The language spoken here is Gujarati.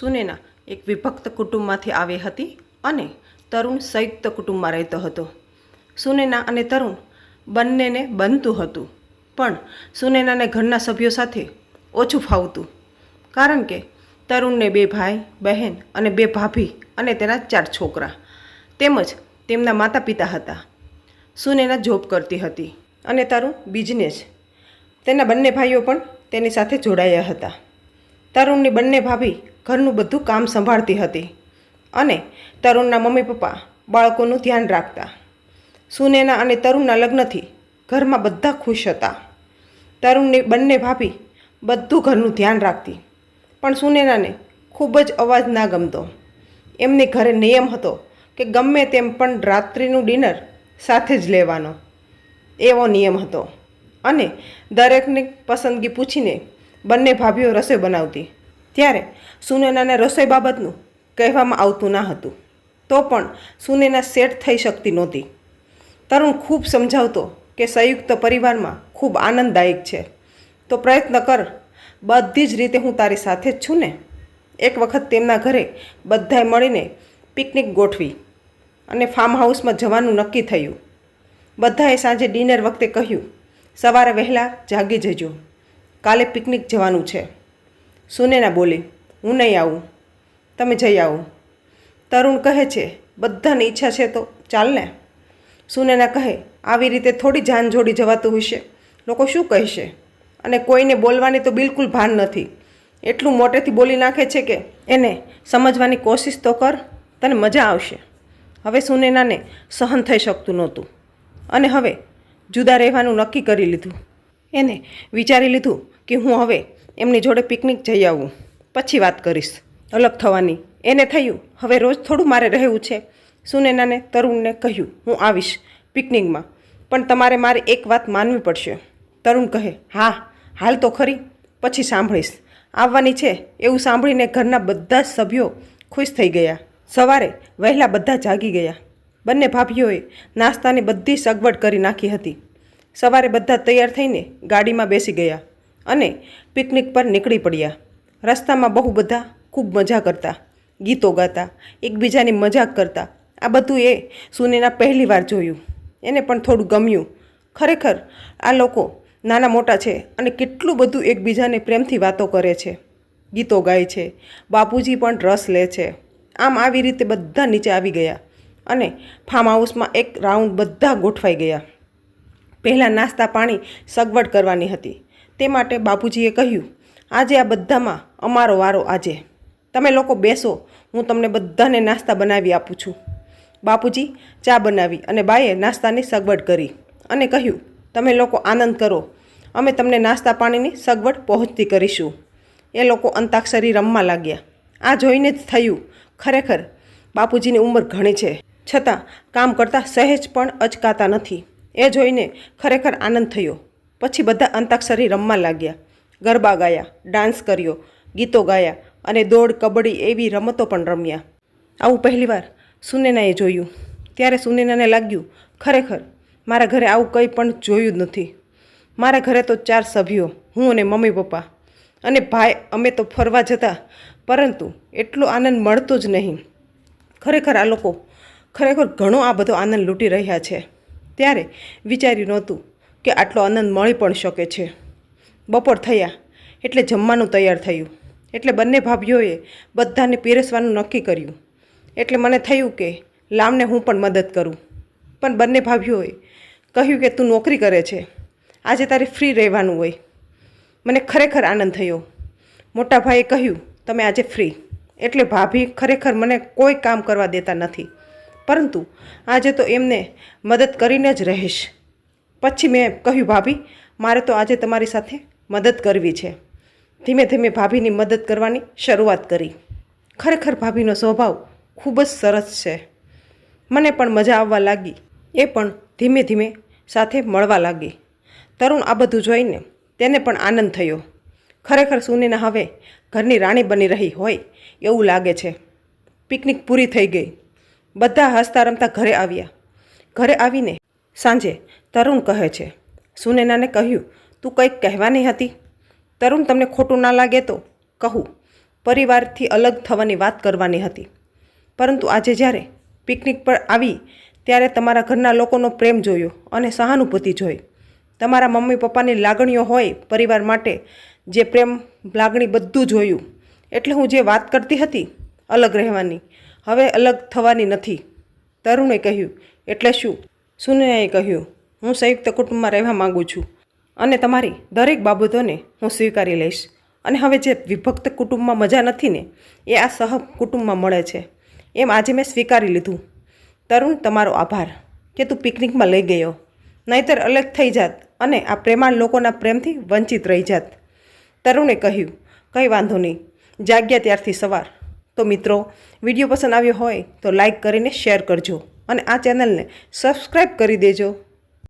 સુનેના એક વિભક્ત કુટુંબમાંથી આવી હતી અને તરુણ સંયુક્ત કુટુંબમાં રહેતો હતો. સુનેના અને તરુણ બંનેને બનતું હતું, પણ સુનેનાને ઘરના સભ્યો સાથે ઓછું ફાવતું, કારણ કે તરુણને બે ભાઈ, બહેન અને બે ભાભી અને તેના ચાર છોકરા, તેમજ તેમના માતા પિતા હતા. સુનેના જોબ કરતી હતી અને તરુણ બિઝનેસ, તેના બંને ભાઈઓ પણ તેની સાથે જોડાયા હતા. તરુણની બંને ભાભી ઘરનું બધું કામ સંભાળતી હતી અને તરુણના મમ્મી પપ્પા બાળકોનું ધ્યાન રાખતા. સુનેના અને તરુણના લગ્નથી ઘરમાં બધા ખુશ હતા. તરુણની બંને ભાભી બધું ઘરનું ધ્યાન રાખતી, પણ સુનેનાને ખૂબ જ અવાજ ના ગમતો. એમને ઘરે નિયમ હતો કે ગમે તેમ પણ રાત્રિનું ડિનર સાથે જ લેવાનો. એવો નિયમ હતો. અને દરેકની પસંદગી પૂછીને બંને ભાભીઓ રસોઈ બનાવતી. ત્યારે સુનેનાને રસોઈ બાબતનું કહેવામાં આવતું ના હતું. તો પણ સુનેના સેટ થઈ શકતી નહોતી. તરુણ ખૂબ સમજાવતો કે સંયુક્ત પરિવારમાં ખૂબ આનંદદાયક છે. તો પ્રયત્ન કર, બધી જ રીતે હું તારી સાથે જ છું ને. એક વખત તેમના ઘરે બધાએ મળીને પિકનિક ગોઠવી અને ફાર્મ હાઉસમાં જવાનું નક્કી થયું. બધાએ સાંજે ડિનર વખતે કહ્યું, સવારે વહેલા જાગી જજો. કાલે પિકનિક જવાનું છે. સુનેના બોલી, હું નહીં આવું. તમે જઈ આવો. તરુણ કહે છે, બધાની ઈચ્છા છે તો ચાલ ને. સુનેના કહે, આવી રીતે થોડી જાન જોડી જવાતું હશે. લોકો શું કહેશે? અને કોઈને બોલવાની તો બિલકુલ ભાન નથી. એટલું મોટેથી બોલી નાખે છે કે એને સમજવાની કોશિશ તો કર, તને મજા આવશે. હવે સુનેનાને સહન થઈ શકતું નહોતું. અને હવે જુદા રહેવાનું નક્કી કરી લીધું. એને વિચારી લીધું કે હું હવે એમની જોડે પિકનિક જઈ આવું. પછી વાત કરીશ. અલગ થવાની. એને થયું, હવે રોજ થોડું મારે રહેવું છે. સુનેનાને, તરુણને કહ્યું, હું આવીશ પિકનિકમાં. પણ તમારે મારી એક વાત માનવી પડશે. તરુણ કહે, હા, હાલ તો ખરી. પછી સાંભળીશ. આવવાની છે એવું સાંભળીને ઘરના બધા જ સભ્યો ખુશ થઈ ગયા. સવારે વહેલા બધા જાગી ગયા. બંને ભાભીઓએ નાસ્તાની બધી સગવડ કરી નાખી હતી. સવારે બધા તૈયાર થઈને ગાડીમાં બેસી ગયા અને પિકનિક પર નીકળી પડ્યા. રસ્તામાં બહુ બધા ખૂબ મજા કરતા, ગીતો ગાતા, એકબીજાની મજાક કરતા. આ બધું એ સુનેના પહેલી વાર જોયું. એને પણ થોડું ગમ્યું. ખરેખર આ લોકો નાના મોટા છે અને કેટલું બધું એકબીજાને પ્રેમથી વાતો કરે છે, ગીતો ગાય છે, બાપુજી પણ રસ લે છે. આમ આવી રીતે બધા નીચે આવી ગયા અને ફાર્મ હાઉસમાં એક રાઉન્ડ બધા ગોઠવાઈ ગયા. પહેલાં નાસ્તા પાણી સગવડ કરવાની હતી. તે માટે બાપુજીએ કહ્યું, આજે આ બધામાં અમારો વારો આજે. તમે લોકો બેસો, હું તમને બધાને નાસ્તા બનાવી આપું છું. બાપુજી ચા બનાવી અને બાએ નાસ્તાની સગવડ કરી અને કહ્યું, તમે લોકો આનંદ કરો. અમે તમને નાસ્તા પાણીની સગવડ પહોંચતી કરીશું. એ લોકો અંતાક્ષરી રમવા લાગ્યા. આ જોઈને જ થયું, ખરેખર બાપુજીની ઉંમર ઘણી છે. છતાં કામ કરતાં સહેજ પણ અચકાતા નથી. એ જોઈને ખરેખર આનંદ થયો. પછી બધા અંતાક્ષરી રમવા લાગ્યા. ગરબા ગાયા, ડાન્સ કર્યો, ગીતો ગાયા અને દોડ, કબડ્ડી એવી રમતો પણ રમ્યા. આવું પહેલીવાર સુનેનાએ જોયું. ત્યારે સુનેનાને લાગ્યું, ખરેખર, મારા ઘરે આવું કંઈ પણ જોયું જ નથી. મારા ઘરે તો ચાર સભ્યો, હું અને મમ્મી પપ્પા. અને ભાઈ, અમે તો ફરવા જતા, પરંતુ એટલો આનંદ મળતો જ નહીં. ખરેખર આ લોકો, ખરેખર ઘણો આ બધો આનંદ લૂંટી રહ્યા છે. ત્યારે વિચાર્યું નહોતું કે આટલો આનંદ મળી પણ શકે છે. બપોર થયા એટલે જમવાનું તૈયાર થયું. એટલે બંને ભાભીઓએ બધાને પીરસવાનું નક્કી કર્યું. એટલે મને થયું કે લામને હું પણ મદદ કરું. પણ બંને ભાભીઓએ કહ્યું કે તું નોકરી કરે છે. આજે તારે ફ્રી રહેવાનું હોય. મને ખરેખર આનંદ થયો. મોટા ભાઈએ કહ્યું, તમે આજે ફ્રી. એટલે ભાભી ખરેખર મને કોઈ કામ કરવા દેતા નથી. પરંતુ આજે તો એમને મદદ કરીને જ રહીશ. પછી મેં કહ્યું, ભાભી, મારે તો આજે તમારી સાથે મદદ કરવી છે. ધીમે ધીમે ભાભીની મદદ કરવાની શરૂઆત કરી. ખરેખર ભાભીનો સ્વભાવ ખૂબ જ સરસ છે. મને પણ મજા આવવા લાગી. એ પણ ધીમે ધીમે સાથે મળવા લાગી. તરુણ આ બધું જોઈને તેને પણ આનંદ થયો. ખરેખર સુનેના હવે ઘરની રાણી બની રહી હોય એવું લાગે છે. પિકનિક પૂરી થઈ ગઈ. બધા હસતા રમતા ઘરે આવ્યા. ઘરે આવીને સાંજે તરુણ કહે છે, સુનેનાને કહ્યું, તું કંઈક કહેવાની હતી? તરુણ, તમને ખોટું ના લાગે તો કહું. પરિવારથી અલગ થવાની વાત કરવાની હતી. પરંતુ આજે જ્યારે પિકનિક પર આવી, ત્યારે તમારા ઘરના લોકોનો પ્રેમ જોયો અને સહાનુભૂતિ જોઈ. તમારા મમ્મી પપ્પાની લાગણીઓ હોય પરિવાર માટે જે પ્રેમ લાગણી બધું જોયું. એટલે હું જે વાત કરતી હતી, અલગ રહેવાની. હવે અલગ થવાની નથી. તરુણે કહ્યું, એટલે શું? સુનયાએ કહ્યું, હું સંયુક્ત કુટુંબમાં રહેવા માગું છું અને તમારી દરેક બાબતોને હું સ્વીકારી લઈશ. અને હવે જે વિભક્ત કુટુંબમાં મજા નથી ને, એ આ સહ કુટુંબમાં મળે છે. એમ આજે મેં સ્વીકારી લીધું. તરુણ, તમારો આભાર કે તું પિકનિકમાં લઈ ગયો. નહીતર અલગ થઈ જાત અને આ પ્રેમાળ લોકોના પ્રેમથી વંચિત રહી જાત. તરુણે કહ્યું, કંઈ વાંધો નહીં. જાગ્યા ત્યારથી સવાર. તો મિત્રો, વીડિયો પસંદ આવ્યો હોય તો લાઇક કરીને શેર કરજો અને આ ચેનલને સબસ્ક્રાઈબ કરી દેજો.